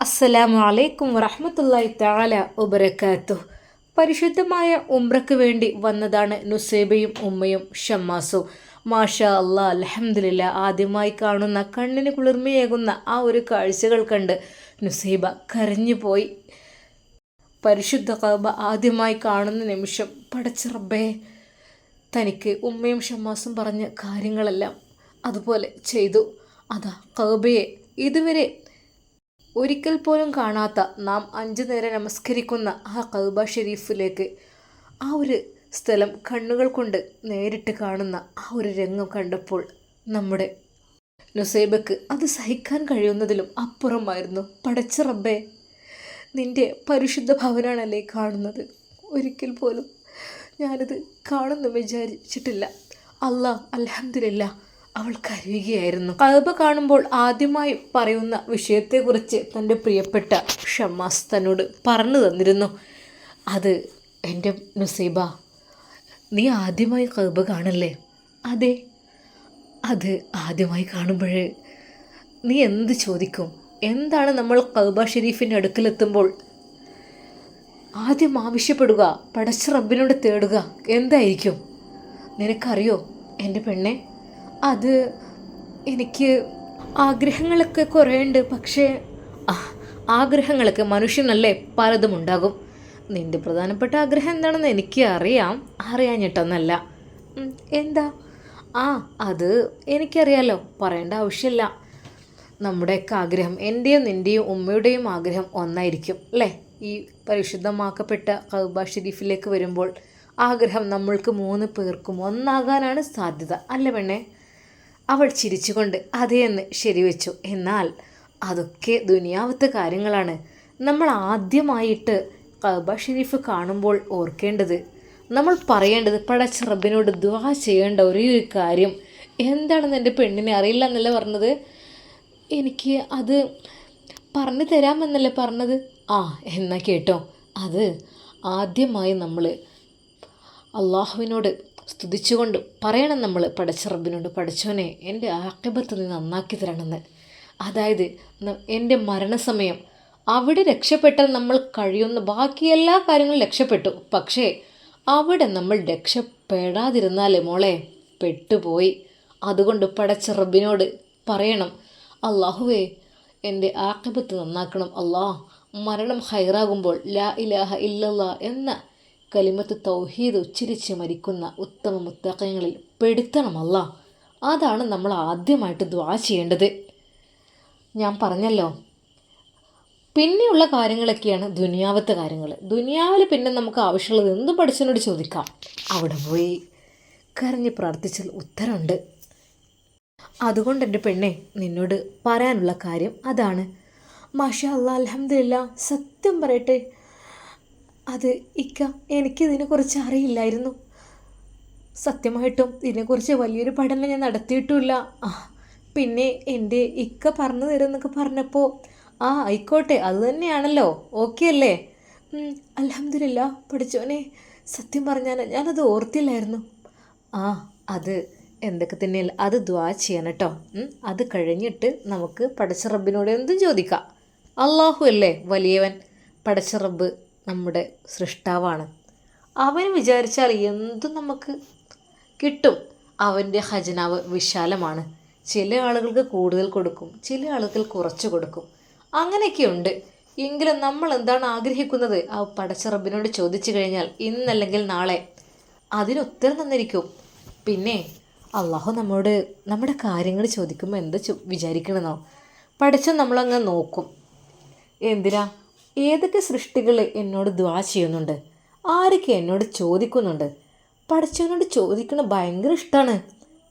അസ്സലാമു അലൈക്കും വറഹമത്തല്ലായി താല ഉബരക്കാത്തു പരിശുദ്ധമായ ഉംറയ്ക്ക് വേണ്ടി വന്നതാണ് നുസേബയും ഉമ്മയും ഷമ്മാസും. മാഷാ അല്ലാ അലഹമില്ല ആദ്യമായി കാണുന്ന കണ്ണിന് കുളിർമയേകുന്ന ആ ഒരു കാഴ്ചകൾ കണ്ട് നുസൈബ കരഞ്ഞുപോയി പരിശുദ്ധ കബ ആദ്യമായി കാണുന്ന നിമിഷം പടച്ചിറബേ തനിക്ക് ഉമ്മയും ഷമ്മാസും പറഞ്ഞ കാര്യങ്ങളെല്ലാം അതുപോലെ ചെയ്തു. അതാ കബയെ ഇതുവരെ ഒരിക്കൽ പോലും കാണാത്ത നാം അഞ്ചു നേരം നമസ്കരിക്കുന്ന ആ കൗബ ഷെരീഫിലേക്ക് ആ ഒരു സ്ഥലം കണ്ണുകൾ കൊണ്ട് നേരിട്ട് കാണുന്ന ആ ഒരു രംഗം കണ്ടപ്പോൾ നമ്മുടെ നുസൈബക്ക് അത് സഹിക്കാൻ കഴിയുന്നതിലും അപ്പുറമായിരുന്നു. പടച്ച റബ്ബേ നിന്റെ പരിശുദ്ധ ഭവനാണല്ലേ കാണുന്നത്? ഒരിക്കൽ പോലും ഞാനിത് കാണുന്നു വിചാരിച്ചിട്ടില്ല. അല്ലാ അലഹമില്ല അവൾ കരയുകയായിരുന്നു. കഅബ കാണുമ്പോൾ ആദ്യമായി പറയുന്ന വിഷയത്തെക്കുറിച്ച് തന്റെ പ്രിയപ്പെട്ട ഷമാസ് തന്നോട് പറഞ്ഞു തന്നിരുന്നു. അത് എന്റെ നുസൈബ നീ ആദ്യമായി കഅബ കാണല്ലേ? അതെ അത് ആദ്യമായി കാണുമ്പോൾ നീ എന്ത് ചോദിക്കും? എന്താണ് നമ്മൾ കഅബ ഷെരീഫിന്റെ അടുക്കലെത്തുമ്പോൾ? ആദ്യം ആവശ്യപ്പെടുക പടച്ച റബ്ബിനോട് തേടുക എന്തായിരിക്കും? നിനക്കറിയോ എന്റെ പെണ്ണെ? അത് എനിക്ക് ആഗ്രഹങ്ങളൊക്കെ കുറേ ഉണ്ട് പക്ഷേ ആ, ആഗ്രഹങ്ങളൊക്കെ മനുഷ്യനല്ലേ പലതും ഉണ്ടാകും. നിന്റെ പ്രധാനപ്പെട്ട ആഗ്രഹം എന്താണെന്ന് എനിക്ക് അറിയാം. അറിയാഞ്ഞിട്ടൊന്നല്ല. എന്താ? ആ അത് എനിക്കറിയാലോ. പറയേണ്ട ആവശ്യമില്ല. നമ്മുടെയൊക്കെ ആഗ്രഹം എന്റെയും നിന്റെയും ഉമ്മയുടെയും ആഗ്രഹം ഒന്നായിരിക്കും അല്ലേ? ഈ പരിശുദ്ധമാക്കപ്പെട്ട കൗബ ഷെരീഫിലേക്ക് വരുമ്പോൾ ആഗ്രഹം നമ്മൾക്ക് മൂന്ന് പേർക്കും ഒന്നാകാനാണ് സാധ്യത അല്ല പെണ്ണേ? അവൾ ചിരിച്ചുകൊണ്ട് അതെയെന്ന് ശരിവെച്ചു. എന്നാൽ അതൊക്കെ ദുനിയാവത്തെ കാര്യങ്ങളാണ്. നമ്മൾ ആദ്യമായിട്ട് കബ ഷെരീഫ് കാണുമ്പോൾ ഓർക്കേണ്ടത് നമ്മൾ പറയേണ്ടത് പടച്ച റബ്ബിനോട് ദ്വാ ചെയ്യേണ്ട ഒരേ ഒരു കാര്യം. എന്താണെന്ന് എന്റെ പെണ്ണിനെ അറിയില്ല എന്നല്ല പറഞ്ഞത്? എനിക്ക് അത് പറഞ്ഞു തരാമെന്നല്ലേ പറഞ്ഞത്? ആ എന്നാ കേട്ടോ. അത് ആദ്യമായി നമ്മൾ അള്ളാഹുവിനോട് സ്തുതിച്ചുകൊണ്ട് പറയണം നമ്മൾ പടച്ച റബ്ബിനോട് പഠിച്ചവനെ എന്റെ ആക്കിബത്ത് നീ നന്നാക്കി തരണമെന്ന്. അതായത് എന്റെ മരണസമയം. അവിടെ രക്ഷപ്പെട്ടാൽ നമ്മൾ കഴിയുന്ന ബാക്കി എല്ലാ കാര്യങ്ങളും രക്ഷപ്പെട്ടു. പക്ഷേ അവിടെ നമ്മൾ രക്ഷപ്പെടാതിരുന്നാൽ മോളെ പെട്ടുപോയി. അതുകൊണ്ട് പടച്ച റബ്ബിനോട് പറയണം അള്ളാഹുവേ എന്റെ ആക്കിബത്ത് നന്നാക്കണം. അള്ളാഹ് മരണം ഹൈറാകുമ്പോൾ ലാ ഇലാഹ ഇല്ലല്ലാ എന്ന കലിമത്ത് തൗഹീദ് ഉച്ചരിച്ച് മരിക്കുന്ന ഉത്തമ മുത്തക്കങ്ങളിൽ പെടുത്തണമല്ല അതാണ് നമ്മൾ ആദ്യമായിട്ട് ദ്വാ ചെയ്യേണ്ടത്. ഞാൻ പറഞ്ഞല്ലോ. പിന്നെയുള്ള കാര്യങ്ങളൊക്കെയാണ് ദുനിയാവത്തെ കാര്യങ്ങൾ. ദുനിയാവിൽ പിന്നെ നമുക്ക് ആവശ്യമുള്ളത് എന്തും പഠിച്ചതിനോട് ചോദിക്കാം. അവിടെ പോയി കരഞ്ഞ് പ്രാർത്ഥിച്ചാൽ ഉത്തരമുണ്ട്. അതുകൊണ്ട് എന്റെ പെണ്ണെ നിന്നോട് പറയാനുള്ള കാര്യം അതാണ്. മാഷാ അള്ളാ അലഹമില്ല സത്യം പറയട്ടെ. അത് ഇക്ക എനിക്കിതിനെക്കുറിച്ച് അറിയില്ലായിരുന്നു. സത്യമായിട്ടും ഇതിനെക്കുറിച്ച് വലിയൊരു പഠനം ഞാൻ നടത്തിയിട്ടുമില്ല. പിന്നെ എന്റെ ഇക്ക പറഞ്ഞു തരുമെന്നൊക്കെ പറഞ്ഞപ്പോൾ ആ ആയിക്കോട്ടെ അത് തന്നെയാണല്ലോ ഓക്കെ അല്ലേ? അലഹമില്ല പഠിച്ചോനെ സത്യം പറഞ്ഞാൽ ഞാനത് ഓർത്തില്ലായിരുന്നു. ആ അത് എന്തൊക്കെ തന്നെയല്ല അത് ദ്വാ ചെയ്യണം കേട്ടോ അത് കഴിഞ്ഞിട്ട് നമുക്ക് പടച്ച റബ്ബിനോട് എന്തും ചോദിക്കാം. അള്ളാഹു അല്ലേ വലിയവൻ പടച്ച റബ്ബ് നമ്മുടെ സൃഷ്ടാവാണ്. അവൻ വിചാരിച്ചാൽ എന്തും നമുക്ക് കിട്ടും. അവന്റെ ഖജനാവ് വിശാലമാണ്. ചില ആളുകൾക്ക് കൂടുതൽ കൊടുക്കും ചില ആളുകൾ കുറച്ച് കൊടുക്കും. അങ്ങനെയൊക്കെയുണ്ട്. എങ്കിലും നമ്മൾ എന്താണ് ആഗ്രഹിക്കുന്നത്? ആ പടച്ച റബ്ബിനോട് ചോദിച്ചു കഴിഞ്ഞാൽ ഇന്നല്ലെങ്കിൽ നാളെ. അതിനൊത്തരം തന്നിരിക്കും. പിന്നെ അള്ളാഹു നമ്മോട് നമ്മുടെ കാര്യങ്ങൾ ചോദിക്കുമ്പോൾ എന്താ വിചാരിക്കണമെന്നോ പഠിച്ച നമ്മളങ്ങ് നോക്കും. എന്തിനാ? ഏതൊക്കെ സൃഷ്ടികൾ എന്നോട് ദ്വാ ചെയ്യുന്നുണ്ട്? ആരൊക്കെ എന്നോട് ചോദിക്കുന്നുണ്ട്? പഠിച്ചവനോട് ചോദിക്കണ ഭയങ്കര ഇഷ്ടമാണ്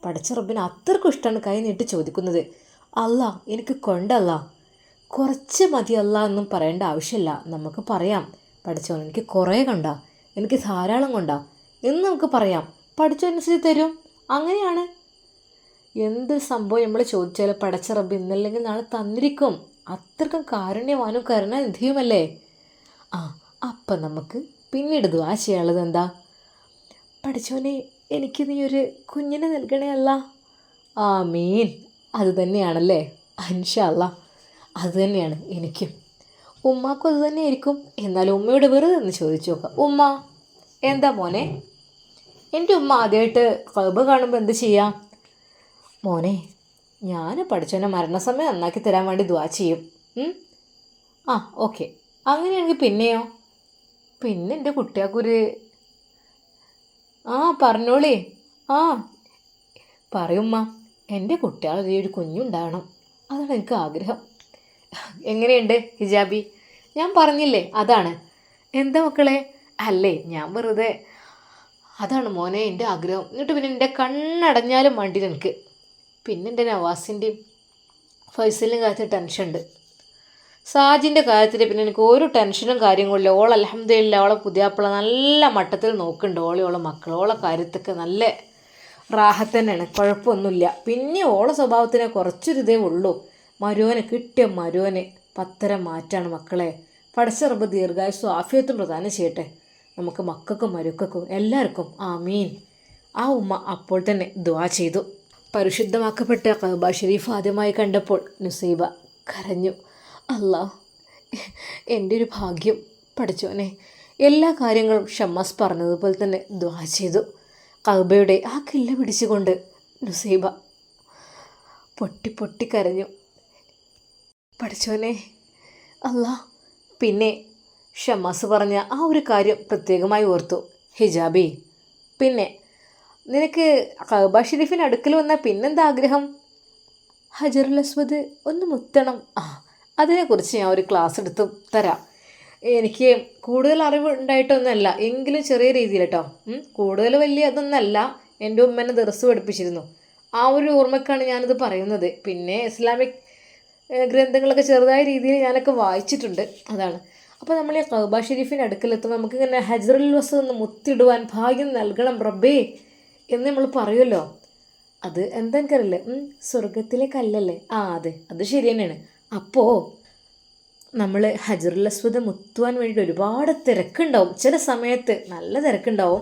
പഠിച്ച റബ്ബിന് അത്രക്കും ഇഷ്ടമാണ് കൈ നീട്ടി ചോദിക്കുന്നത്. അല്ല എനിക്ക് കൊണ്ടല്ല കുറച്ച് മതിയല്ല എന്നും പറയേണ്ട ആവശ്യമില്ല. നമുക്ക് പറയാം. പഠിച്ചവൻ എനിക്ക് കുറേ കണ്ട. എനിക്ക് ധാരാളം കൊണ്ട. എന്ന് നമുക്ക് പറയാം. പഠിച്ചനുസരിച്ച് തരും. അങ്ങനെയാണ്. എന്ത് സംഭവം നമ്മൾ ചോദിച്ചാൽ പടച്ച റബ്ബ് ഇന്നല്ലെങ്കിൽ നാളെ തന്നിരിക്കും. അത്രക്കും കാരുണ്യവാനും കരുണാനിധിയുമല്ലേ ആ അപ്പം നമുക്ക് പിന്നീട് ദ്വാ എന്താ? പഠിച്ചോനെ എനിക്ക് നീ ഒരു കുഞ്ഞിനെ നൽകണേ അല്ല. ആ മീൻ അത് തന്നെയാണല്ലേ? അൻഷല്ല അത് തന്നെയാണ് എനിക്കും. ഉമ്മാക്കും അത് തന്നെയായിരിക്കും. എന്നാലും ഉമ്മയോട് വെറുതെ ഒന്ന് ചോദിച്ചു നോക്കാം. ഉമ്മ എന്താ മോനെ? എന്റെ ഉമ്മ ആദ്യമായിട്ട് ക്ലബ് കാണുമ്പോൾ എന്ത് ചെയ്യാം? മോനെ ഞാൻ പഠിച്ചവനെ മരണസമയം നന്നാക്കി തരാൻ വേണ്ടി ദ്വാ ചെയ്യും. ആ ഓക്കെ. അങ്ങനെയാണെങ്കിൽ പിന്നെയോ? പിന്നെ എന്റെ കുട്ടിയാക്കൊരു ആ പറഞ്ഞോളേ. ആ പറയുമ്മ എന്റെ കുട്ടികളുടെ ഒരു കുഞ്ഞുണ്ടാകണം അതാണ് എനിക്ക് ആഗ്രഹം. എങ്ങനെയുണ്ട് ഹിജാബി? ഞാൻ പറഞ്ഞില്ലേ അതാണ്. എന്താ മക്കളെ? അല്ലേ ഞാൻ വെറുതെ. അതാണ് മോനെ എന്റെ ആഗ്രഹം. എന്നിട്ട് പിന്നെ എന്റെ കണ്ണടഞ്ഞാലും വണ്ടി എനിക്ക്. പിന്നെ എന്റെ നവാസിന്റെയും ഫൈസലിന്റെ കാര്യത്തിൽ ടെൻഷൻ ഉണ്ട് സാജിന്റെ കാര്യത്തിൽ പിന്നെ എനിക്ക് ഒരു ടെൻഷനും കാര്യങ്ങളില്ല ഓൾ അലഹമ്മദില്ല ഓളെ പുതിയാപ്പിള നല്ല മട്ടത്തിൽ നോക്കുന്നുണ്ട്. ഓളെ ഓളെ മക്കൾ ഓളെ കാര്യത്തൊക്കെ നല്ല റാഹത്ത് തന്നെയാണ്. കുഴപ്പമൊന്നുമില്ല. പിന്നെ ഓളെ സ്വഭാവത്തിനെ കുറച്ചൊരു ഇതേ ഉള്ളൂ. മരുവനെ കിട്ടിയ മരുവന് പത്തര മാറ്റാണ് മക്കളെ. പടച്ചറബ് ദീർഘായുസ് ആഫിയത്തും പ്രദാനം ചെയ്യട്ടെ. നമുക്ക് മക്കൾക്കും മരുക്കൾക്കും എല്ലാവർക്കും ആ മീൻ ആ ഉമ്മ അപ്പോൾ തന്നെ ദുവാ ചെയ്തു. പരിശുദ്ധമാക്കപ്പെട്ട കബ ഷെരീഫ് ആദ്യമായി കണ്ടപ്പോൾ നുസൈബ കരഞ്ഞു. അല്ലാ എന്റെ ഒരു ഭാഗ്യം പഠിച്ചോനെ എല്ലാ കാര്യങ്ങളും ഷമ്മാസ് പറഞ്ഞതുപോലെ തന്നെ ദ്വാ ചെയ്തു. കഅബയുടെ ആ കില്ല പിടിച്ചുകൊണ്ട് നുസൈബ പൊട്ടി പൊട്ടി കരഞ്ഞു. പഠിച്ചോനെ അല്ലാ. പിന്നെ ഷമ്മാസ് പറഞ്ഞ ആ ഒരു കാര്യം പ്രത്യേകമായി ഓർത്തു. ഹിജാബി. പിന്നെ നിനക്ക് കഅബ ഷെരീഫിന് അടുക്കൽ വന്നാൽ പിന്നെന്താ ആഗ്രഹം? ഹജറുൽ അസ്വദ് ഒന്ന് മുത്തണം. ആ അതിനെക്കുറിച്ച് ഞാൻ ഒരു ക്ലാസ് എടുത്ത് തരാം. എനിക്ക് കൂടുതൽ അറിവ് ഉണ്ടായിട്ടൊന്നുമല്ല എങ്കിലും ചെറിയ രീതിയിൽ കേട്ടോ കൂടുതൽ വലിയ അതൊന്നല്ല. എന്റെ ഉമ്മനെ ദിവസം പഠിപ്പിച്ചിരുന്നു. ആ ഒരു ഓർമ്മക്കാണ് ഞാനിത് പറയുന്നത്. പിന്നെ ഇസ്ലാമിക് ഗ്രന്ഥങ്ങളൊക്കെ ചെറുതായ രീതിയിൽ ഞാനൊക്കെ വായിച്ചിട്ടുണ്ട്. അതാണ്. അപ്പോൾ നമ്മൾ ഈ കൗബ ഷെരീഫിന്റെ അടുക്കലെത്തുമ്പോൾ നമുക്കിങ്ങനെ ഹജറുൽ വസ് ഒന്ന് മുത്തിടുവാൻ ഭാഗ്യം നൽകണം റബ്ബേ. എന്ന് നമ്മൾ പറയുമല്ലോ. അത് എന്താ എനിക്കറിയില്ല. സ്വർഗത്തിലെ കല്ലല്ലേ? ആ അതെ അത് ശരി തന്നെയാണ്. അപ്പോൾ നമ്മൾ ഹജറുൽ മുത്തുവാൻ വേണ്ടി ഒരുപാട് തിരക്കുണ്ടാവും. ചില സമയത്ത് നല്ല തിരക്കുണ്ടാവും.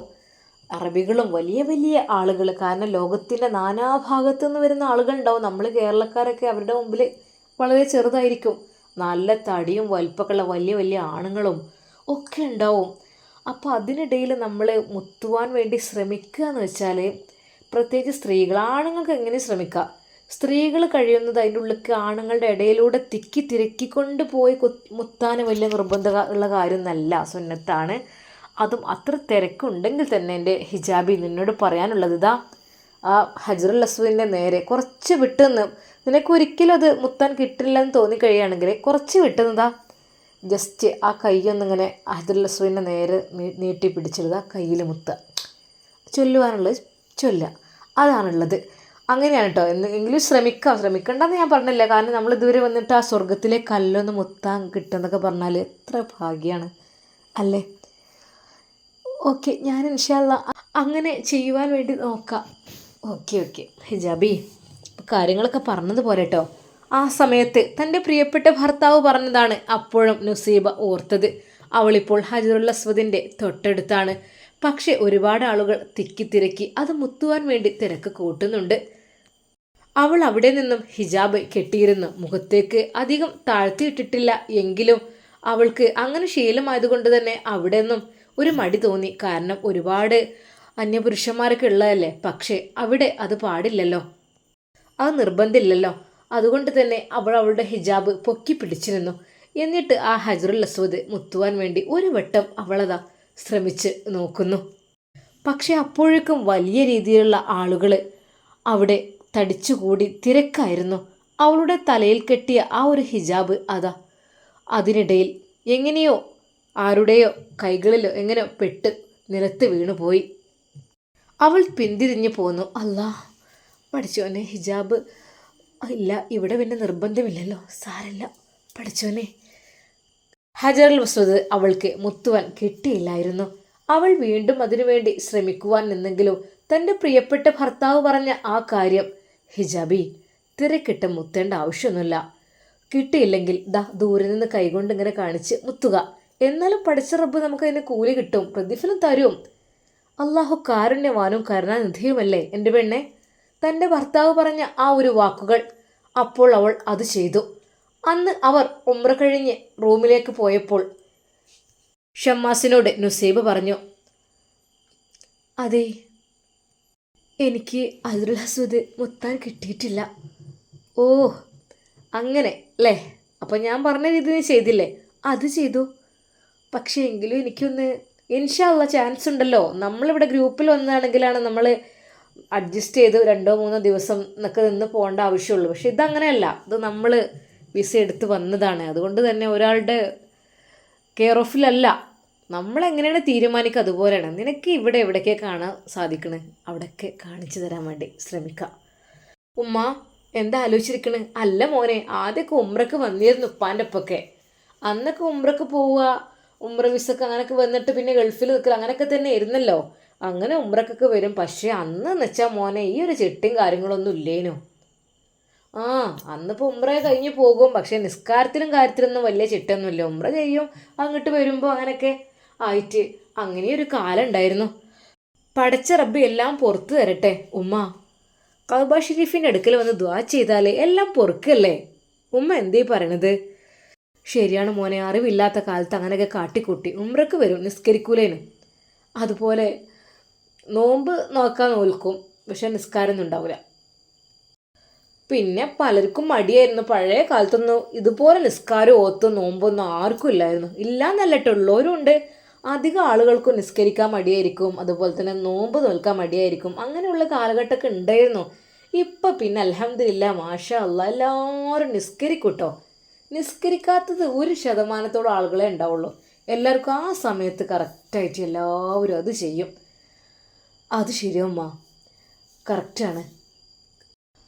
അറബികളും വലിയ വലിയ ആളുകൾ കാരണം ലോകത്തിന്റെ നാനാഭാഗത്തു നിന്ന് വരുന്ന ആളുകളുണ്ടാവും. നമ്മൾ കേരളക്കാരൊക്കെ അവരുടെ മുമ്പിൽ വളരെ ചെറുതായിരിക്കും. നല്ല തടിയും വലിപ്പമൊക്കെയുള്ള വലിയ വലിയ ആണുങ്ങളും ഒക്കെ ഉണ്ടാവും. അപ്പോൾ അതിനിടയിൽ നമ്മൾ മുത്തുവാൻ വേണ്ടി ശ്രമിക്കുക എന്ന് വെച്ചാൽ പ്രത്യേകിച്ച് സ്ത്രീകൾ ആണുങ്ങൾക്ക് എങ്ങനെ ശ്രമിക്കാം? സ്ത്രീകൾ കഴിയുന്നത് അതിന്റെ ഉള്ളിലേക്ക് ആണുങ്ങളുടെ ഇടയിലൂടെ തിക്കി തിരക്കിക്കൊണ്ട് പോയി മുത്താൻ വലിയ നിർബന്ധ ഉള്ള കാര്യമൊന്നല്ല സുന്നത്താണ്. അതും അത്ര തിരക്കുണ്ടെങ്കിൽ തന്നെ എന്റെ ഹിജാബി നിന്നോട് പറയാനുള്ളത് ഇതാ ആ ഹജറുൽ അസുവിന്റെ നേരെ കുറച്ച് വിട്ടുനിന്ന് നിനക്ക് ഒരിക്കലും അത് മുത്താൻ കിട്ടില്ല എന്ന് തോന്നിക്കഴിയുകയാണെങ്കിൽ കുറച്ച് വിട്ടുന്നതാ ജസ്റ്റ് ആ കൈയൊന്നിങ്ങനെ അഹദുൽ റസൂലിന്റെ നേരെ നീട്ടി പിടിച്ചിടുക കയ്യിൽ മുത്ത. ചൊല്ലുവാനുള്ളത് ചൊല്ലുക അതാണുള്ളത്. അങ്ങനെയാണ് കേട്ടോ എന്തെങ്കിലും ശ്രമിക്കാം. ശ്രമിക്കണ്ടെന്ന് ഞാൻ പറഞ്ഞില്ല. കാരണം നമ്മൾ ഇതുവരെ വന്നിട്ട് ആ സ്വർഗത്തിലെ കല്ലൊന്ന് മുത്താൻ കിട്ടുമെന്നൊക്കെ പറഞ്ഞാൽ എത്ര ഭാഗ്യമാണ് അല്ലേ? ഓക്കെ. ഞാൻ ഇൻഷാല്ല അങ്ങനെ ചെയ്യുവാൻ വേണ്ടി നോക്കാം. Okay okay. ഹിജാബി കാര്യങ്ങളൊക്കെ പറഞ്ഞത് പോരെ കേട്ടോ ആ സമയത്ത് തന്റെ പ്രിയപ്പെട്ട ഭർത്താവ് പറഞ്ഞതാണ് അപ്പോഴും നുസീബ ഓർത്തത്. അവളിപ്പോൾ ഹജറുൽ അസ്വദിന്റെ തൊട്ടടുത്താണ്. പക്ഷെ ഒരുപാട് ആളുകൾ തിക്കിത്തിരക്കി അത് മുത്തുവാൻ വേണ്ടി തിരക്ക് കൂട്ടുന്നുണ്ട്. അവൾ അവിടെ നിന്നും ഹിജാബ് കെട്ടിയിരുന്നു മുഖത്തേക്ക് അധികം താഴ്ത്തിയിട്ടിട്ടില്ല എങ്കിലും അവൾക്ക് അങ്ങനെ ശീലമായതുകൊണ്ട് തന്നെ അവിടെ നിന്നും ഒരു മടി തോന്നി. കാരണം ഒരുപാട് അന്യപുരുഷന്മാരൊക്കെ ഉള്ളതല്ലേ? പക്ഷേ അവിടെ അത് പാടില്ലല്ലോ. അത് നിർബന്ധമില്ലല്ലോ അതുകൊണ്ട് തന്നെ അവൾ അവളുടെ ഹിജാബ് പൊക്കി പിടിച്ചിരുന്നു. എന്നിട്ട് ആ ഹജറുൽ അസ്വദ് മുത്തുവാൻ വേണ്ടി ഒരു വട്ടം അവളതാ ശ്രമിച്ച് നോക്കുന്നു. പക്ഷെ അപ്പോഴേക്കും വലിയ രീതിയിലുള്ള ആളുകൾ അവിടെ തടിച്ചുകൂടി തിരക്കായിരുന്നു. അവളുടെ തലയിൽ കെട്ടിയ ആ ഒരു ഹിജാബ് അതാ. അതിനിടയിൽ എങ്ങനെയോ ആരുടെയോ കൈകളിലോ എങ്ങനെയോ പെട്ട് നിലത്ത് വീണുപോയി അവൾ പിന്തിരിഞ്ഞു പോന്നു. അല്ലാ പഠിച്ചോനെ ഹിജാബ് ഇല്ല ഇവിടെ പിന്നെ നിർബന്ധമില്ലല്ലോ. സാരല്ല പഠിച്ചോനെ ഹജറൽ വസ്വദ് അവൾക്ക് മുത്തുവാൻ കിട്ടിയില്ലായിരുന്നു. അവൾ വീണ്ടും അതിനുവേണ്ടി ശ്രമിക്കുവാൻ നിന്നെങ്കിലും തന്റെ പ്രിയപ്പെട്ട ഭർത്താവ് പറഞ്ഞ ആ കാര്യം ഹിജാബി തിരക്കിട്ട് മുത്തേണ്ട ആവശ്യമൊന്നുമില്ല. കിട്ടിയില്ലെങ്കിൽ ദാ ദൂരെ നിന്ന് കൈകൊണ്ട് ഇങ്ങനെ കാണിച്ച് മുത്തുക. എന്നാലും പഠിച്ച റബ്ബ് നമുക്ക് അതിന് കൂലി കിട്ടും പ്രതിഫലം തരും. അള്ളാഹു കാരുണ്യവാനും കരുണാനിധിയുമല്ലേ എന്റെ പെണ്ണെ? തന്റെ ഭർത്താവ് പറഞ്ഞ ആ ഒരു വാക്കുകൾ അപ്പോൾ അവൾ അത് ചെയ്തു. അന്ന് അവർ ഉമ്ര കഴിഞ്ഞ് റൂമിലേക്ക് പോയപ്പോൾ ഷമ്മാസിനോട് നുസൈബ് പറഞ്ഞു അതെ എനിക്ക് അസുൽ ഹസൂദ് മുത്താൻ കിട്ടിയിട്ടില്ല. ഓ അങ്ങനെ അല്ലേ അപ്പം ഞാൻ പറഞ്ഞ രീതി നീ ചെയ്തില്ലേ? അത് ചെയ്തു. പക്ഷേ എങ്കിലും എനിക്കൊന്ന് ഇൻഷാല്ല ചാൻസ് ഉണ്ടല്ലോ. നമ്മളിവിടെ ഗ്രൂപ്പിൽ വന്നതാണെങ്കിലാണ് നമ്മൾ അഡ്ജസ്റ്റ് ചെയ്ത് രണ്ടോ മൂന്നോ ദിവസം എന്നൊക്കെ നിന്ന് പോകേണ്ട ആവശ്യമുള്ളൂ. പക്ഷെ ഇതങ്ങനെയല്ല. ഇത് നമ്മൾ വിസ എടുത്ത് വന്നതാണ്. അതുകൊണ്ട് തന്നെ ഒരാളുടെ കെയർ ഓഫിലല്ല. നമ്മളെങ്ങനെയാണ് തീരുമാനിക്കുക? അതുപോലെയാണ്. നിനക്ക് ഇവിടെ എവിടെയൊക്കെ കാണാൻ സാധിക്കണേ? അവിടെയൊക്കെ കാണിച്ചു തരാൻ വേണ്ടി ശ്രമിക്കാം. ഉമ്മ എന്താ ആലോചിച്ചിരിക്കണ്? അല്ല മോനെ ആദ്യമൊക്കെ ഉമ്രക്ക് വന്നിരുന്നു ഉപ്പാന്റെ ഒപ്പൊക്കെ അന്നൊക്കെ ഉമ്രക്ക് പോവുക ഉമ്ര വിസക്ക് അങ്ങനെയൊക്കെ വന്നിട്ട് പിന്നെ ഗൾഫിൽ നിൽക്കുക അങ്ങനെയൊക്കെ തന്നെ ആയിരുന്നല്ലോ. അങ്ങനെ ഉമ്രക്കൊക്കെ വരും. പക്ഷേ അന്ന് വെച്ചാൽ മോനെ ഈ ഒരു ചിട്ടിയും കാര്യങ്ങളൊന്നും ഇല്ലേനു. ആ അന്നിപ്പോൾ ഉമ്ര കഴിഞ്ഞ് പോകും. പക്ഷേ നിസ്കാരത്തിലും കാര്യത്തിലൊന്നും വലിയ ചിട്ടൊന്നുമില്ല. ഉമ്ര ചെയ്യും അങ്ങോട്ട് വരുമ്പോൾ അങ്ങനെയൊക്കെ ആയിട്ട് അങ്ങനെയൊരു കാലം ഉണ്ടായിരുന്നു. പടച്ച റബ്ബി എല്ലാം പുറത്തു തരട്ടെ ഉമ്മ. കൗബ ഷെരീഫിന്റെ അടുക്കൽ വന്ന് ദ്വാ ചെയ്താലേ എല്ലാം പൊറുക്കല്ലേ? ഉമ്മ എന്തേ പറയണത്? ശരിയാണ് മോനെ അറിവില്ലാത്ത കാലത്ത് അങ്ങനെയൊക്കെ കാട്ടിക്കൂട്ടി. ഉമ്രക്ക് വരും നിസ്കരിക്കൂലേനും. അതുപോലെ നോമ്പ് നോക്കാൻ നോൽക്കും പക്ഷെ നിസ്കാരമൊന്നും ഉണ്ടാവില്ല പിന്നെ പലർക്കും മടിയായിരുന്നു. പഴയ കാലത്തൊന്നും ഇതുപോലെ നിസ്കാരം ഓത്തും നോമ്പൊന്നും ആർക്കും ഇല്ലായിരുന്നു. ഇല്ലാന്നല്ലട്ടോ ഉള്ളവരും ഉണ്ട്. അധികം ആളുകൾക്കും നിസ്കരിക്കാൻ മടിയായിരിക്കും. അതുപോലെ തന്നെ നോമ്പ് നോൽക്കാൻ മടിയായിരിക്കും. അങ്ങനെയുള്ള കാലഘട്ടമൊക്കെ ഉണ്ടായിരുന്നു. ഇപ്പം പിന്നെ അലഹമില്ല മാഷ അല്ല എല്ലാവരും നിസ്കരിക്കൂട്ടോ. നിസ്കരിക്കാത്തത് ഒരു ശതമാനത്തോളം ആളുകളെ ഉണ്ടാവുള്ളൂ. എല്ലാവർക്കും ആ സമയത്ത് കറക്റ്റായിട്ട് എല്ലാവരും അത് ചെയ്യും. അത് ശരിയമ്മ കറക്റ്റാണ്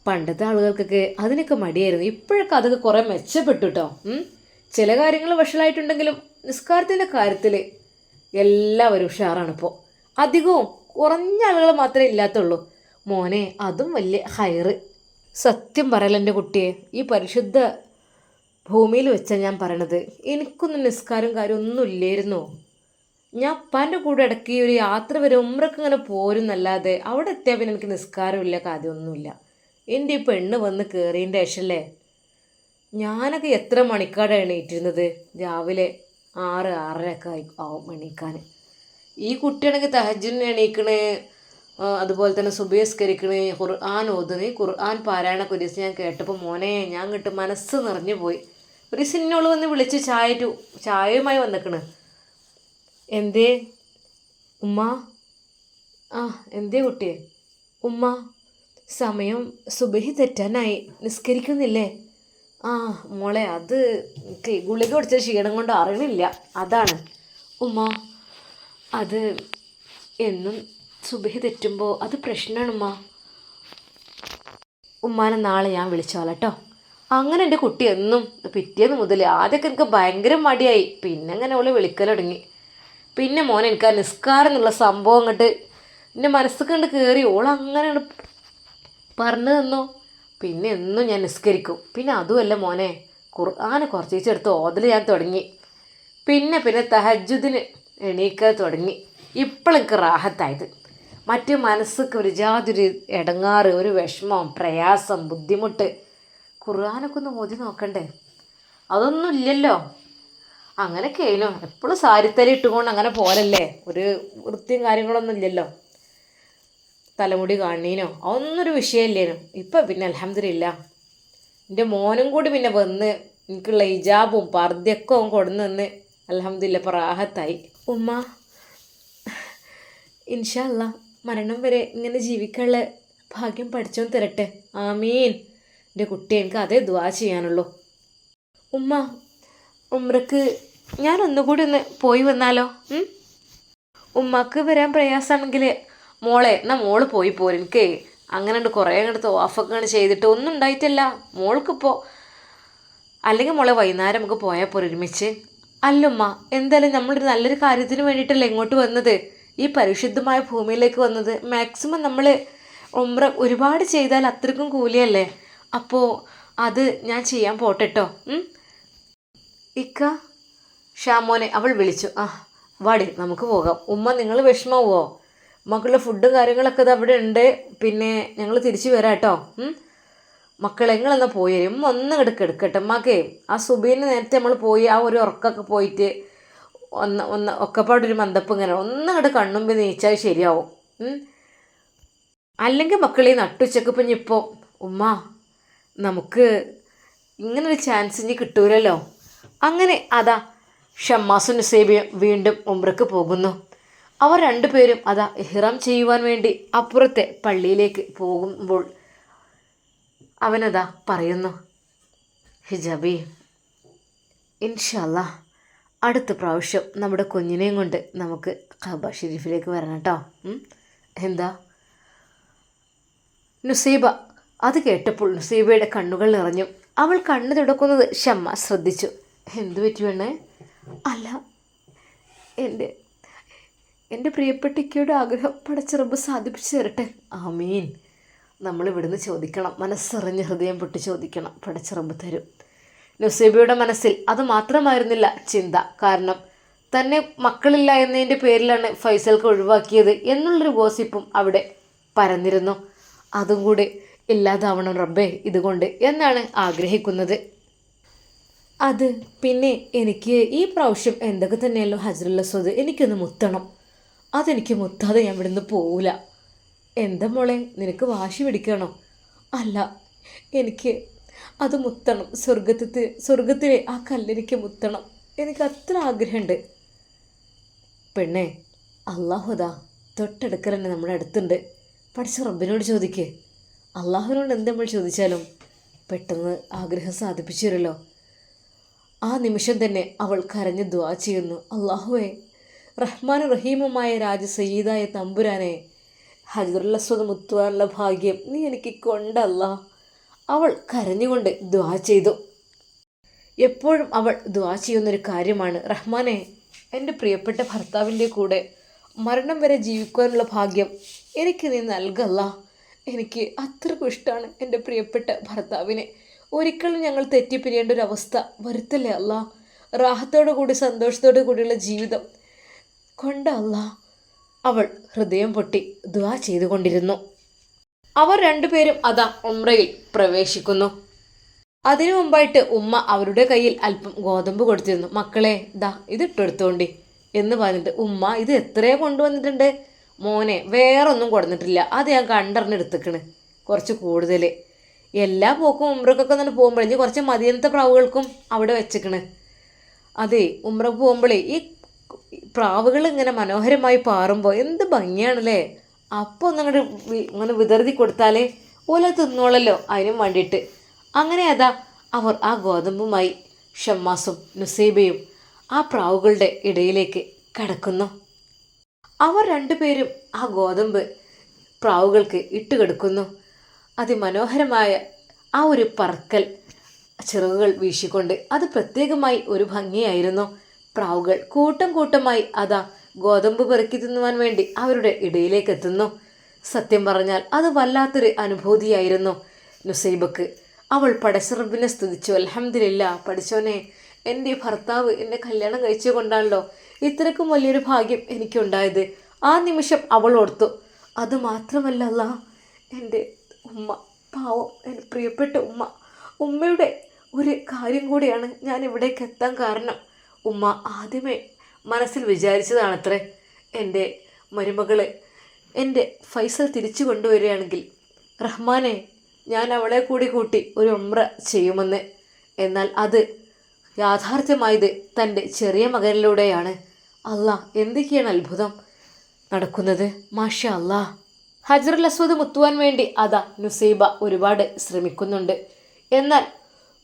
പണ്ടത്തെ ആളുകൾക്കൊക്കെ അതിനൊക്കെ മടിയായിരുന്നു. ഇപ്പോഴൊക്കെ അതൊക്കെ കുറേ മെച്ചപ്പെട്ടു കേട്ടോ ചില കാര്യങ്ങൾ വഷളായിട്ടുണ്ടെങ്കിലും നിസ്കാരത്തിന്റെ കാര്യത്തിൽ എല്ലാവരും ഉഷാറാണ് ഇപ്പോൾ അധികവും കുറഞ്ഞ ആളുകൾ മാത്രമേ ഇല്ലാത്തുള്ളൂ. മോനെ അതും വലിയ ഹയറ് സത്യം പറയല എന്റെ കുട്ടിയെ. ഈ പരിശുദ്ധ ഭൂമിയിൽ വെച്ചാൽ ഞാൻ പറയണത്. എനിക്കൊന്നും നിസ്കാരം കാര്യം ഒന്നും ഇല്ലായിരുന്നു. ഞാൻ അപ്പാന്റെ കൂടെ ഇടയ്ക്ക് ഒരു യാത്ര വരെ ഉമ്രക്ക് ഇങ്ങനെ പോരുന്നല്ലാതെ അവിടെ എത്തിയാൽ പിന്നെ എനിക്ക് നിസ്കാരമില്ല കാര്യമൊന്നുമില്ല എന്റെ ഈ പെണ്ണ് വന്ന് കയറിയതിന്റെ ശേഷമല്ലേ ഞാനൊക്കെ എത്ര മണിക്കാടാണ് എണീറ്റിരുന്നത്? രാവിലെ ആറ് ആറരയൊക്കെ ആയി ആവും എണീക്കാൻ ഈ കുട്ടിയാണെങ്കിൽ തഹജിന് എണീക്കണേ അതുപോലെ തന്നെ സുബേസ്കരിക്കണേ ഖുർആൻ ഓതുന്നു. ഖുർആൻ പാരായണ ഒരു ഞാൻ കേട്ടപ്പോൾ മോനെ ഞാൻ കിട്ടും മനസ്സ് നിറഞ്ഞു പോയി. ഒരു സിന്നോൾ വന്ന് വിളിച്ച് ചായ ചായയുമായി വന്നിക്കണ്. എന്തേ? ഉമ്മ. ആ എന്തേ കുട്ടിയെ? ഉമ്മ സമയം സുബഹി തെറ്റാനായി. നിസ്കരിക്കുന്നില്ലേ? ആ മോളെ അത് ഗുളിക കുടിച്ച ക്ഷീണം കൊണ്ട് അറിയണില്ല. അതാണ്. ഉമ്മ അത് എന്നും സുബഹി തെറ്റുമ്പോൾ അത് പ്രശ്നമാണ് ഉമ്മ. ഉമ്മാനെ നാളെ ഞാൻ വിളിച്ചോളാം കേട്ടോ. അങ്ങനെ എന്റെ കുട്ടി എന്നും പിറ്റേന്ന് മുതൽ ആദ്യമൊക്കെ എനിക്ക് ഭയങ്കര മടിയായി. പിന്നെ അങ്ങനെ അവളെ വിളിക്കൽ തുടങ്ങി പിന്നെ മോൻ എനിക്ക് ആ നിസ്കാരം എന്നുള്ള സംഭവം അങ്ങോട്ട് എന്റെ മനസ്സ് കണ്ട് കയറി ഓൾ അങ്ങനെ പറഞ്ഞു തന്നു പിന്നെ എന്നും ഞാൻ നിസ്കരിക്കും. പിന്നെ അതുമല്ല മോനെ ഖുർആാന് കുറച്ച് ചേച്ചെടുത്ത് ഓതൽ ഞാൻ തുടങ്ങി. പിന്നെ പിന്നെ തഹജുദിന് എണീക്കാൻ തുടങ്ങി. ഇപ്പോഴെനിക്ക് റാഹത്തായത്. മറ്റു മനസ്സൊക്കെ ഒരു ജാതൊരു ഇടങ്ങാറ് ഒരു വിഷമം പ്രയാസം ബുദ്ധിമുട്ട്. ഖുർആാനൊക്കെ ഒന്ന് ഓതി നോക്കണ്ടേ? അതൊന്നും ഇല്ലല്ലോ. അങ്ങനെയൊക്കെ ആയിരുന്നു എപ്പോഴും സാരിത്തലി ഇട്ടുകൊണ്ട് അങ്ങനെ പോരല്ലേ? ഒരു വൃത്തിയും കാര്യങ്ങളൊന്നും ഇല്ലല്ലോ. തലമുടി കാണീനോ അതൊന്നൊരു വിഷയമല്ലേനു ഇപ്പം പിന്നെ അലഹമില്ല എന്റെ മോനും കൂടി പിന്നെ വന്ന് എനിക്കുള്ള ഹിജാബും പർദ്ദയൊക്കെ അവൻ കൊടുന്ന് നിന്ന് അലഹമില്ല പ്രാഹത്തായി. ഉമ്മ ഇൻഷല്ല മരണം വരെ ഇങ്ങനെ ജീവിക്കാനുള്ള ഭാഗ്യം പഠിച്ചോ തരട്ടെ. ആമീൻ. എന്റെ കുട്ടി എനിക്ക് അതേ ദ്വാ ചെയ്യാനുള്ളൂ. ഉമ്മ ഉമ്രക്ക് ഞാൻ ഒന്നുകൂടി ഒന്ന് പോയി വന്നാലോ? ഉമ്മക്ക് വരാൻ പ്രയാസമാണെങ്കിൽ മോളെ എന്നാ മോൾ പോയി പോരെനിക്ക് അങ്ങനെ കുറേ അങ്ങോട്ട് ഓഫൊക്കെ അങ്ങട് ചെയ്തിട്ട് ഒന്നും ഉണ്ടായിട്ടില്ല. മോൾക്കിപ്പോൾ അല്ലെങ്കിൽ മോളെ വൈകുന്നേരം നമുക്ക് പോയാൽ പോരെ ഒരുമിച്ച്. അല്ലുമ്മ എന്തായാലും നമ്മളൊരു നല്ലൊരു കാര്യത്തിന് വേണ്ടിയിട്ടല്ലേ ഇങ്ങോട്ട് വന്നത്? ഈ പരിശുദ്ധമായ ഭൂമിയിലേക്ക് വന്നത്. മാക്സിമം നമ്മൾ ഉമ്ര ഒരുപാട് ചെയ്താൽ അത്രക്കും കൂലിയല്ലേ? അപ്പോൾ അത് ഞാൻ ചെയ്യാൻ പോട്ടെട്ടോ. ഇക്ക? ഷാമോനെ അവൾ വിളിച്ചു. ആ വാടി നമുക്ക് പോകാം. ഉമ്മ നിങ്ങൾ വിഷമാവോ മക്കളുടെ ഫുഡും കാര്യങ്ങളൊക്കെ ഇത് അവിടെ ഉണ്ട്. പിന്നെ ഞങ്ങൾ തിരിച്ചു വരാം കേട്ടോ? മക്കളെ നിങ്ങളെന്നാൽ പോയി വരും. ഒന്ന് കിടക്ക് എടുക്കട്ടെ ഉമ്മാക്കേ ആ സുബീന് നേരത്തെ നമ്മൾ പോയി ആ ഒരു ഉറക്കൊക്കെ പോയിട്ട് ഒന്ന് ഒന്ന് ഒക്കെപ്പാടൊരു മന്ദപ്പ് ഇങ്ങനെ ഒന്ന് ഇങ്ങോട്ട് കണ്ണുമ്പിൽ നീച്ചാൽ ശരിയാവും. അല്ലെങ്കിൽ മക്കളീ നട്ടുച്ചക്ക് ഇപ്പം ഇപ്പോൾ ഉമ്മ നമുക്ക് ഇങ്ങനൊരു ചാൻസ് ഇനി കിട്ടൂലല്ലോ. അങ്ങനെ അതാ ഷമ്മാസും നസേബിയും വീണ്ടും ഉംറക്ക് പോകുന്നു. അവർ രണ്ടുപേരും അതാ ഇഹ്റാം ചെയ്യുവാൻ വേണ്ടി അപ്പുറത്തെ പള്ളിയിലേക്ക് പോകുമ്പോൾ അവനതാ പറയുന്നു ഹിജാബി ഇൻഷല്ല അടുത്ത പ്രാവശ്യം നമ്മുടെ കുഞ്ഞിനെയും കൊണ്ട് നമുക്ക് ഖബ ഷെരീഫിലേക്ക് വരണം കേട്ടോ. എന്താ? നുസീബ അത് കേട്ടപ്പോൾ നുസീബയുടെ കണ്ണുകൾ നിറഞ്ഞു. അവൾ കണ്ണു തുടക്കുന്നത് ഷമ്മ ശ്രദ്ധിച്ചു. എന്തു പറ്റി വേണേ അല്ല എന്റെ എന്റെ പ്രിയപ്പെട്ട ഇക്കയുടെ ആഗ്രഹം പടച്ചിറമ്പ് സാധിപ്പിച്ചു തരട്ടെ? ആമീൻ. നമ്മൾ ഇവിടുന്ന് ചോദിക്കണം. മനസ്സറിഞ്ഞ് ഹൃദയം പൊട്ടി ചോദിക്കണം. പടച്ചിറമ്പ് തരും. നുസൈബയുടെ മനസ്സിൽ അത് മാത്രമായിരുന്നില്ല ചിന്ത. കാരണം തന്നെ മക്കളില്ല എന്നതിന്റെ പേരിലാണ് ഫൈസൽക്ക് ഒഴിവാക്കിയത് എന്നുള്ളൊരു ഗോസിപ്പും അവിടെ പരന്നിരുന്നു. അതും കൂടി ഇല്ലാതാവണം റബ്ബേ ഇതുകൊണ്ട് എന്നാണ് ആഗ്രഹിക്കുന്നത്? അത്. പിന്നെ എനിക്ക് ഈ പ്രാവശ്യം എന്തൊക്കെ തന്നെയല്ലോ ഹജറുള്ള സ്വത് എനിക്കൊന്ന് മുത്തണം. അതെനിക്ക് മുത്താതെ ഞാൻ ഇവിടുന്ന് പോവില്ല എന്താ മോളെ നിനക്ക് വാശി പിടിക്കണോ? അല്ല എനിക്ക് അത് മുത്തണം. സ്വർഗത്തിൽ സ്വർഗത്തിലെ ആ കല്ലെനിക്ക് മുത്തണം. എനിക്ക് അത്ര ആഗ്രഹമുണ്ട്. പെണ്ണെ അള്ളാഹുദാ തൊട്ടടുക്കൽ തന്നെ നമ്മുടെ അടുത്തുണ്ട്. പഠിച്ച റബ്ബിനോട് ചോദിക്കേ. അള്ളാഹുവിനോട് എന്ത് നമ്മൾ ചോദിച്ചാലും പെട്ടെന്ന് ആഗ്രഹം സാധിപ്പിച്ചു തരുമല്ലോ. ആ നിമിഷം തന്നെ അവൾ കരഞ്ഞ് ദ്വാ ചെയ്യുന്നു. അള്ളാഹുവേ റഹ്മാൻ റഹീമുമായ രാജ സയ്യിദായ തമ്പുരാനെ ഹജറുല്ലസ്വദ് മുത്തുവാനുള്ള ഭാഗ്യം നീ എനിക്ക് കൊണ്ടല്ല. അവൾ കരഞ്ഞുകൊണ്ട് ദ്വാ ചെയ്തു. എപ്പോഴും അവൾ ദ്വാ ചെയ്യുന്നൊരു കാര്യമാണ്. റഹ്മാനെ എന്റെ പ്രിയപ്പെട്ട ഭർത്താവിന്റെ കൂടെ മരണം വരെ ജീവിക്കുവാനുള്ള ഭാഗ്യം എനിക്ക് നീ നൽകല്ല. എനിക്ക് അത്രക്കും ഇഷ്ടമാണ് എന്റെ പ്രിയപ്പെട്ട ഭർത്താവിനെ. ഒരിക്കലും ഞങ്ങൾ തെറ്റിപ്പിരിയേണ്ട ഒരു അവസ്ഥ. വരുത്തല്ലേ അല്ല? റാഹത്തോടു കൂടി സന്തോഷത്തോടു കൂടിയുള്ള ജീവിതം. കൊണ്ടല്ല അവൾ ഹൃദയം പൊട്ടി ദ്വാ ചെയ്തുകൊണ്ടിരുന്നു. അവർ രണ്ടുപേരും അതാ ഉമ്രയിൽ പ്രവേശിക്കുന്നു. അതിനു മുമ്പായിട്ട് ഉമ്മ അവരുടെ കയ്യിൽ അല്പം ഗോതമ്പ് കൊടുത്തിരുന്നു. മക്കളെ ദാ ഇത് ഇട്ടെടുത്തോണ്ടി എന്ന് പറഞ്ഞിട്ട് ഉമ്മ ഇത് എത്രയോ കൊണ്ടുവന്നിട്ടുണ്ട്? മോനെ വേറൊന്നും കൊടുത്തിട്ടില്ല അത് ഞാൻ കണ്ടറിഞ്ഞെടുത്തിക്കണ്. കുറച്ച് കൂടുതൽ എല്ലാ പോക്കും ഉമ്രക്കൊക്കെ തന്നെ പോകുമ്പോഴേ കുറച്ച് മദീനത്തെ പ്രാവുകൾക്കും അവിടെ വെച്ചേക്കണ്. അതെ ഉമ്രക്ക് പോകുമ്പോഴേ ഈ പ്രാവുകൾ ഇങ്ങനെ മനോഹരമായി പാറുമ്പോൾ എന്ത് ഭംഗിയാണല്ലേ? അപ്പോൾ ഒന്നങ്ങോട്ട് ഇങ്ങനെ വിതർത്തി കൊടുത്താലേ ഓല തിന്നോളല്ലോ അതിനും വേണ്ടിയിട്ട്. അങ്ങനെ അതാ അവർ ആ ഗോതമ്പുമായി ഷമ്മാസും നുസൈബയും ആ പ്രാവുകളുടെ ഇടയിലേക്ക് കടക്കുന്നു. അവർ രണ്ടുപേരും ആ ഗോതമ്പ് പ്രാവുകൾക്ക് ഇട്ടുകൊടുക്കുന്നു അതിമനോഹരമായ ആ ഒരു പറക്കൽ ചിറകുകൾ വീശിക്കൊണ്ട് അത് പ്രത്യേകമായി ഒരു ഭംഗിയായിരുന്നു. പ്രാവുകൾ കൂട്ടം കൂട്ടമായി അതാ ഗോതമ്പ് പെറുക്കി തിന്നുവാൻ വേണ്ടി അവരുടെ ഇടയിലേക്ക് എത്തുന്നു. സത്യം പറഞ്ഞാൽ അത് വല്ലാത്തൊരു അനുഭൂതിയായിരുന്നു. നുസൈബക്ക് അവൾ പടശ്രബിനെ സ്തുതിച്ചു. അലഹമില്ല പഠിച്ചോനെ എന്റെ ഭർത്താവ് എന്നെ കല്യാണം കഴിച്ചു കൊണ്ടാണല്ലോ ഇത്രക്കും വലിയൊരു ഭാഗ്യം എനിക്കുണ്ടായത്. ആ നിമിഷം അവൾ ഓർത്തു അത് മാത്രമല്ല എന്റെ ഉമ്മ പാവം എന്റെ പ്രിയപ്പെട്ട ഉമ്മ. ഉമ്മയുടെ ഒരു കാര്യം കൂടിയാണ് ഞാൻ ഇവിടേക്ക് എത്താൻ കാരണം. ഉമ്മ ആദ്യമേ മനസ്സിൽ വിചാരിച്ചതാണത്രേ എന്റെ മരുമകൾ. എന്റെ ഫൈസൽ തിരിച്ചു കൊണ്ടുവരികയാണെങ്കിൽ റഹ്മാനെ ഞാൻ അവളെ കൂടി കൂട്ടി ഒരു ഉമ്ര ചെയ്യുമെന്ന്. എന്നാൽ അത് യാഥാർത്ഥ്യമായത് തന്റെ ചെറിയ മകനിലൂടെയാണ്. അല്ല എന്തൊക്കെയാണ് അത്ഭുതം നടക്കുന്നത്? മാഷ അല്ലാ ഹജറുൽ അസ്വദ് മുത്തുവാൻ വേണ്ടി അതാ നുസൈബ ഒരുപാട് ശ്രമിക്കുന്നുണ്ട്. എന്നാൽ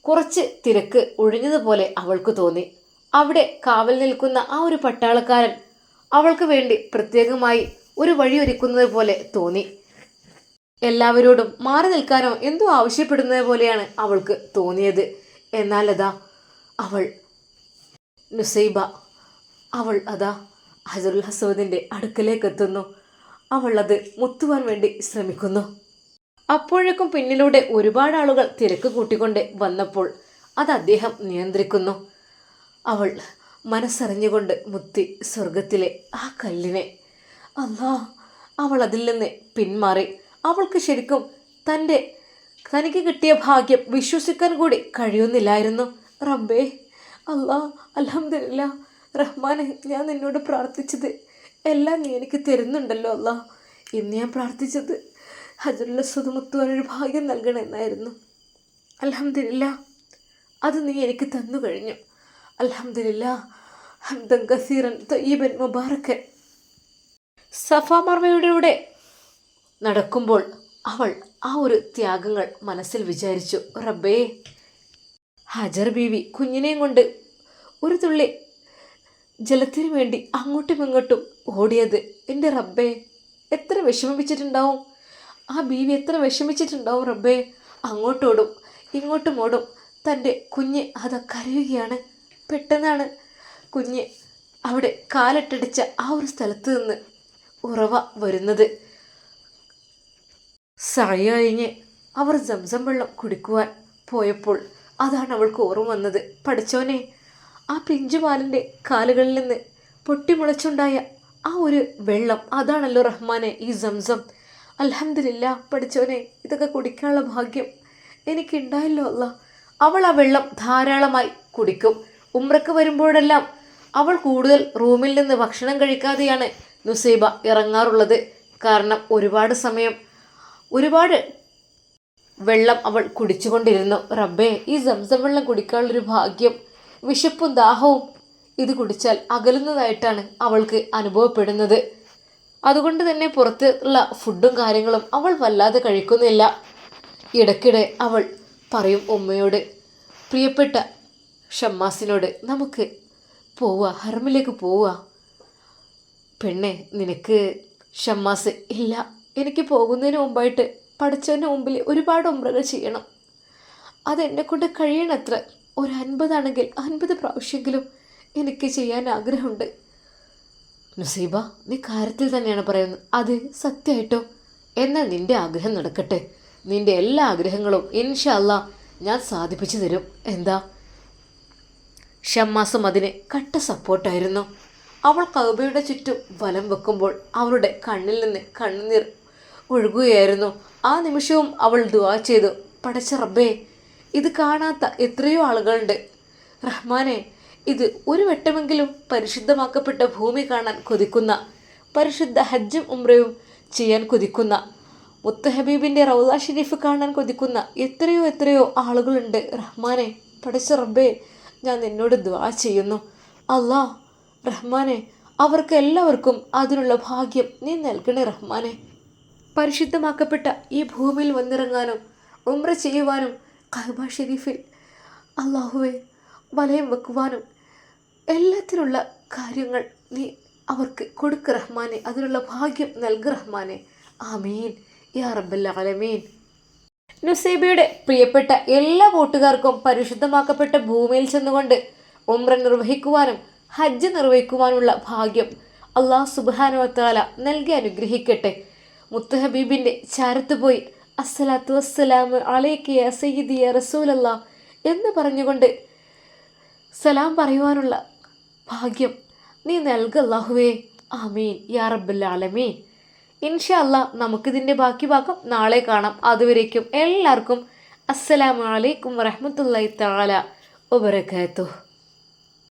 കുറച്ച് തിരക്ക് ഒഴിഞ്ഞതുപോലെ അവൾക്ക് തോന്നി. അവിടെ കാവൽ നിൽക്കുന്ന ആ ഒരു പട്ടാളക്കാരൻ അവൾക്ക് വേണ്ടി പ്രത്യേകമായി ഒരു വഴി ഒരുക്കുന്നത് പോലെ തോന്നി. എല്ലാവരോടും മാറി നിൽക്കാനോ എന്തോ ആവശ്യപ്പെടുന്നത് പോലെയാണ് അവൾക്ക് തോന്നിയത്. എന്നാൽ അതാ അവൾ നുസൈബ അവൾ അതാ ഹജറുൽ ഹസൂദിന്റെ അടുക്കലേക്ക് എത്തുന്നു. അവൾ അത് മുത്തുവാൻ വേണ്ടി ശ്രമിക്കുന്നു. അപ്പോഴേക്കും പിന്നിലൂടെ ഒരുപാട് ആളുകൾ തിരക്ക് കൂട്ടിക്കൊണ്ട് വന്നപ്പോൾ അത് അദ്ദേഹം നിയന്ത്രിക്കുന്നു. അവൾ മനസ്സറിഞ്ഞുകൊണ്ട് മുത്തി സ്വർഗത്തിലെ ആ കല്ലിനെ. അല്ലാ അവൾ അതിൽ നിന്ന് പിന്മാറി. അവൾക്ക് ശരിക്കും തന്റെ തനിക്ക് കിട്ടിയ ഭാഗ്യം വിശ്വസിക്കാൻ കൂടി കഴിയുന്നില്ലായിരുന്നു. റബ്ബേ അല്ലാ അലഹമില്ല റഹ്മാനെ ഞാൻ നിന്നോട് പ്രാർത്ഥിച്ചത് എല്ലാം നീ എനിക്ക് തരുന്നുണ്ടല്ലോ അല്ല ഇന്ന് ഞാൻ പ്രാർത്ഥിച്ചത് ഹജറുള്ള സുതുമുത്തുവാനൊരു ഭാഗ്യം നൽകണമെന്നായിരുന്നു. അലഹമില്ല അത് നീ എനിക്ക് തന്നു കഴിഞ്ഞു. അലഹമില്ല ഹംദൻ കസീറൻ തയ്യബൻ മുബാറക്കൻ. സഫ മർവയുടെ നടക്കുമ്പോൾ അവൾ ആ ഒരു ത്യാഗങ്ങൾ മനസ്സിൽ വിചാരിച്ചു. റബ്ബേ ഹജർ ബീവി കുഞ്ഞിനെയും കൊണ്ട് ഒരു തുള്ളി ജലത്തിനു വേണ്ടി അങ്ങോട്ടും ഇങ്ങോട്ടും ഓടിയത്. എന്റെ റബ്ബേ എത്ര വിഷമിപ്പിച്ചിട്ടുണ്ടാവും? ആ ബീവി എത്ര വിഷമിച്ചിട്ടുണ്ടാവും റബ്ബേ? അങ്ങോട്ടോടും ഇങ്ങോട്ടും ഓടും. തന്റെ കുഞ്ഞ് അത് കരയുകയാണ്. പെട്ടെന്നാണ് കുഞ്ഞ് അവിടെ കാലിട്ടടിച്ച ആ ഒരു സ്ഥലത്ത് നിന്ന് ഉറവ വരുന്നത്. സായ കഴിഞ്ഞ് അവർ സംസം വെള്ളം കുടിക്കുവാൻ പോയപ്പോൾ അതാണ് അവൾക്ക് ഓർമ്മ വന്നത്. പഠിച്ചോനെ ആ പിഞ്ചുപാലിന്റെ കാലുകളിൽ നിന്ന് പൊട്ടിമുളച്ചുണ്ടായ ആ ഒരു വെള്ളം അതാണല്ലോ റഹ്മാനെ ഈ സംസം. അലഹമില്ല പഠിച്ചവനെ ഇതൊക്കെ കുടിക്കാനുള്ള ഭാഗ്യം എനിക്കുണ്ടായല്ലോ അല്ല. അവൾ ആ വെള്ളം ധാരാളമായി കുടിക്കും. ഉമ്രക്ക് വരുമ്പോഴെല്ലാം അവൾ കൂടുതൽ റൂമിൽ നിന്ന് ഭക്ഷണം കഴിക്കാതെയാണ് നുസൈബ ഇറങ്ങാറുള്ളത്. കാരണം ഒരുപാട് സമയം ഒരുപാട് വെള്ളം അവൾ കുടിച്ചുകൊണ്ടിരുന്നു. റബ്ബേ ഈ സംസം വെള്ളം കുടിക്കാനുള്ളൊരു ഭാഗ്യം വിശപ്പും ദാഹവും ഇത് കുടിച്ചാൽ അകലുന്നതായിട്ടാണ് അവൾക്ക് അനുഭവപ്പെടുന്നത്. അതുകൊണ്ട് തന്നെ പുറത്തുള്ള ഫുഡും കാര്യങ്ങളും അവൾ വല്ലാതെ കഴിക്കുന്നില്ല. ഇടയ്ക്കിടെ അവൾ പറയും ഉമ്മയോട് പ്രിയപ്പെട്ട ഷമ്മാസിനോട് നമുക്ക് പോവുക ഹർമിലേക്ക് പോവുക. പെണ്ണെ നിനക്ക് ഷമ്മാസ് ഇല്ല. എനിക്ക് പോകുന്നതിന് മുമ്പായിട്ട് പഠിച്ചവന്റെ മുമ്പിൽ ഒരുപാട് ഉമ്രകൾ ചെയ്യണം. അതെന്നെ കൊണ്ട് കഴിയണത്ര? ഒരു അൻപതാണെങ്കിൽ അൻപത് പ്രാവശ്യമെങ്കിലും എനിക്ക് ചെയ്യാൻ ആഗ്രഹമുണ്ട്. നസീബ നീ കാര്യത്തിൽ തന്നെയാണ് പറയുന്നത്. അത് സത്യമായിട്ടോ? എന്നാൽ നിന്റെ ആഗ്രഹം നടക്കട്ടെ. നിന്റെ എല്ലാ ആഗ്രഹങ്ങളും ഇൻഷല്ല ഞാൻ സാധിപ്പിച്ചു തരും. എന്താ? ഷമ്മാസും അതിന് കട്ട സപ്പോർട്ടായിരുന്നു. അവൾ കൗബയുടെ ചുറ്റും വലം വെക്കുമ്പോൾ അവളുടെ കണ്ണിൽ നിന്ന് കണ്ണുനീർ ഒഴുകുകയായിരുന്നു. ആ നിമിഷവും അവൾ ദുവാ ചെയ്തു. പടച്ച റബ്ബേ ഇത് കാണാത്ത എത്രയോ ആളുകളുണ്ട്. റഹ്മാനെ ഇത് ഒരു വട്ടമെങ്കിലും പരിശുദ്ധമാക്കപ്പെട്ട ഭൂമി കാണാൻ കൊതിക്കുന്ന പരിശുദ്ധ ഹജ്ജും ഉംറയും ചെയ്യാൻ കൊതിക്കുന്ന മുത്ത് ഹബീബിന്റെ റൗദ ഷെരീഫ് കാണാൻ കൊതിക്കുന്ന എത്രയോ എത്രയോ ആളുകളുണ്ട്. റഹ്മാനെ പഠിച്ച റബ്ബേ ഞാൻ നിന്നോട് ദ്വാ ചെയ്യുന്നു. അല്ലാ റഹ്മാനെ അവർക്ക് എല്ലാവർക്കും അതിനുള്ള ഭാഗ്യം നീ നൽകണേ റഹ്മാനെ. പരിശുദ്ധമാക്കപ്പെട്ട ഈ ഭൂമിയിൽ വന്നിറങ്ങാനും ഉമ്ര ചെയ്യുവാനും കഹബ ഷെരീഫിൽ അള്ളാഹുവെ വലയം വെക്കുവാനും എല്ലാത്തിനുള്ള കാര്യങ്ങൾ നീ അവർക്ക് കൊടുക്ക് റഹ്മാനെ. അതിനുള്ള ഭാഗ്യം നൽകു റഹ്മാനെ. ആമീൻ. യാ റബ്ബൽ ആലമീൻ. നുസൈബയുടെ പ്രിയപ്പെട്ട എല്ലാ കൂട്ടുകാർക്കും പരിശുദ്ധമാക്കപ്പെട്ട ഭൂമിയിൽ ചെന്നുകൊണ്ട് ഉമ്ര നിർവഹിക്കുവാനും ഹജ്ജ് നിർവഹിക്കുവാനുള്ള ഭാഗ്യം അള്ളാഹു സുബാനുവത്താല നൽകി അനുഗ്രഹിക്കട്ടെ. മുത്തഹബീബിന്റെ ചാരത്ത് പോയി അസ്സലാത്തു വസ്സലാമു അലേക്കിയ സയ്യിദിയ റസൂലല്ലാ എന്ന് പറഞ്ഞുകൊണ്ട് സലാം പറയുവാനുള്ള ഭാഗ്യം. നീ നൽകല്ലാഹുവേ ആമീൻ. യാ റബ്ബൽ ആലമീൻ. ഇൻഷാ അല്ലാ നമുക്കിതിന്റെ ബാക്കി ഭാഗം നാളെ കാണാം. അതുവരേക്കും എല്ലാവർക്കും അസ്സലാമലൈക്കും വറഹ്മത്തുള്ളാഹി തആല വബറകാതുഹു.